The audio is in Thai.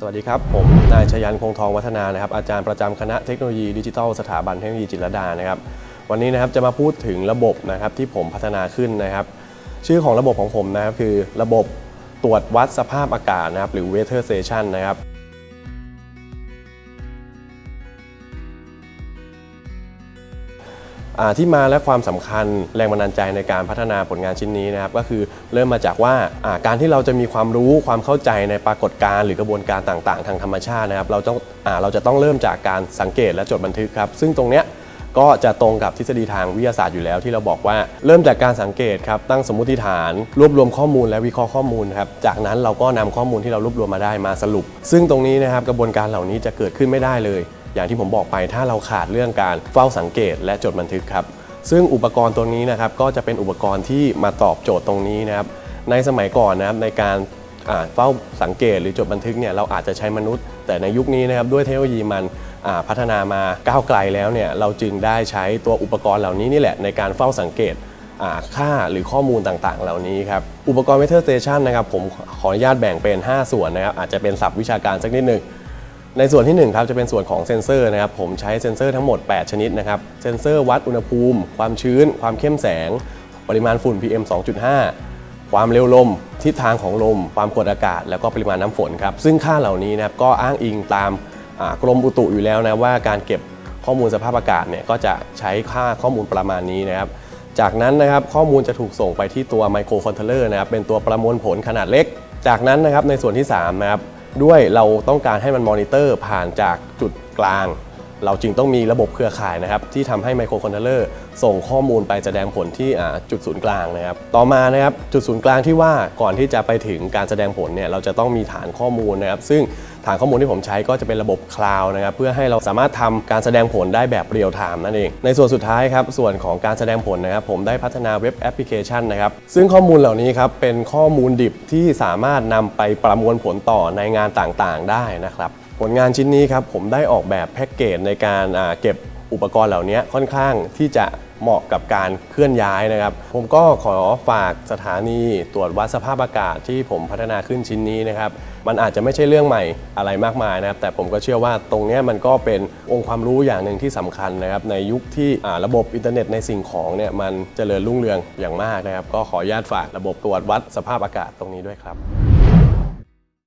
สวัสดีครับ ผมนายชยันคงทองวัฒนานะครับอาจารย์ประจำคณะเทคโนโลยีดิจิทัลสถาบันเทคโนโลยีจิตรดานะครับวันนี้นะครับจะมาพูดถึงระบบนะครับที่ผมพัฒนาขึ้นนะครับ ชื่อของระบบของผมนะครับคือระบบตรวจวัดสภาพอากาศนะครับหรือ weather station นะครับ ที่มาและความสำคัญแรงบันดาลใจในการพัฒนาผลงานชิ้นนี้นะครับก็คือเริ่มมาจากว่าการที่เราจะมีความรู้ความเข้าใจในปรากฏการณ์หรือกระบวนการต่างๆ ทางธรรมชาตินะครับเราต้องอเราจะต้องเริ่มจากการสังเกตและจดบันทึกครับซึ่งตรงเนี้ยก็จะตรงกับทฤษฎีทางวิทยาศาสตร์อยู่แล้วที่เราบอกว่าเริ่มจากการสังเกตครับตั้งสมมติฐาน รวบรวมข้อมูลและวิเคราะห์ข้อมูลครับจากนั้นเราก็นำข้อมูลที่เรารวบรวมมาได้มาสรุป ซึ่งตรงนี้นะครับกระบวนการเหล่านี้จะเกิดขึ้นไม่ได้เลย อย่างที่ผมบอกไปถ้าเราขาดเรื่องการเฝ้าสังเกตและจดบันทึกครับ ซึ่งอุปกรณ์ตัวนี้นะครับก็จะเป็นอุปกรณ์ที่มาตอบโจทย์ตรงนี้นะครับในสมัยก่อนนะครับในการเฝ้าสังเกตหรือจดบันทึกเนี่ยเราอาจจะใช้มนุษย์ แต่ในยุคนี้นะครับด้วยเทคโนโลยีมันพัฒนามาก้าวไกลแล้วเนี่ยเราจึงได้ใช้ตัวอุปกรณ์เหล่านี้นี่แหละในการเฝ้าสังเกตค่าหรือข้อมูลต่างๆ เหล่านี้ครับ อุปกรณ์ Weather Station นะครับผมขออนุญาตแบ่งเป็น 5 ส่วนนะครับอาจจะเป็นศัพท์วิชาการสักนิดหนึ่ง ในส่วนที่1ครับจะเป็นส่วนของเซ็นเซอร์นะครับผมใช้เซ็นเซอร์ทั้งหมด 8 ชนิดนะครับเซ็นเซอร์วัดอุณหภูมิ ความชื้น ความเข้มแสง ปริมาณฝุ่น PM 2.5 ความเร็วลม ทิศทางของลม ความกดอากาศ แล้วก็ปริมาณน้ำฝนครับซึ่งค่าเหล่านี้นะครับก็อ้างอิงตามกรมอุตุอยู่แล้วนะว่าการเก็บข้อมูลสภาพอากาศเนี่ยก็จะใช้ค่าข้อมูลประมาณนี้นะครับจากนั้นนะครับข้อมูลจะถูกส่งไปที่ตัวไมโครคอนโทรลเลอร์นะครับเป็นตัวประมวลผลขนาดเล็ก จากนั้นนะครับในส่วนที่3นะครับ ด้วยเราต้องการให้มันมอนิเตอร์ผ่านจากจุดกลาง เราจึงต้องมีระบบเครือข่ายนะครับที่ทำให้ไมโครคอนโทรลเลอร์ส่งข้อมูลไปแสดงผลที่จุดศูนย์กลางนะครับ ต่อมานะครับจุดศูนย์กลางที่ว่าก่อนที่จะไปถึงการแสดงผลเนี่ยเราจะต้องมีฐานข้อมูลนะครับ ซึ่งฐานข้อมูลที่ผมใช้ก็จะเป็นระบบคลาวด์นะครับเพื่อให้เราสามารถทำการแสดงผลได้แบบเรียลไทม์นั่นเอง ในส่วนสุดท้ายครับส่วนของการแสดงผลนะครับ ผมได้พัฒนาเว็บแอปพลิเคชันนะครับ ซึ่งข้อมูลเหล่านี้ครับเป็นข้อมูลดิบที่สามารถนำไปประมวลผลต่อในงานต่างๆ ได้นะครับ ผลงานชิ้นนี้ครับผมได้ออกแบบแพ็กเกจในการเก็บอุปกรณ์เหล่านี้ค่อนข้างที่จะเหมาะกับการเคลื่อนย้ายนะครับ ผมก็ขอฝากสถานีตรวจวัดสภาพอากาศที่ผมพัฒนาขึ้นชิ้นนี้นะครับ มันอาจจะไม่ใช่เรื่องใหม่อะไรมากมายนะครับ แต่ผมก็เชื่อว่าตรงนี้มันก็เป็นองค์ความรู้อย่างหนึ่งที่สำคัญนะครับ ในยุคที่ระบบอินเทอร์เน็ตในสิ่งของเนี่ยมันเจริญรุ่งเรืองอย่างมากนะครับ ก็ขออนุญาตฝากระบบตรวจวัดสภาพอากาศตรงนี้ด้วยครับ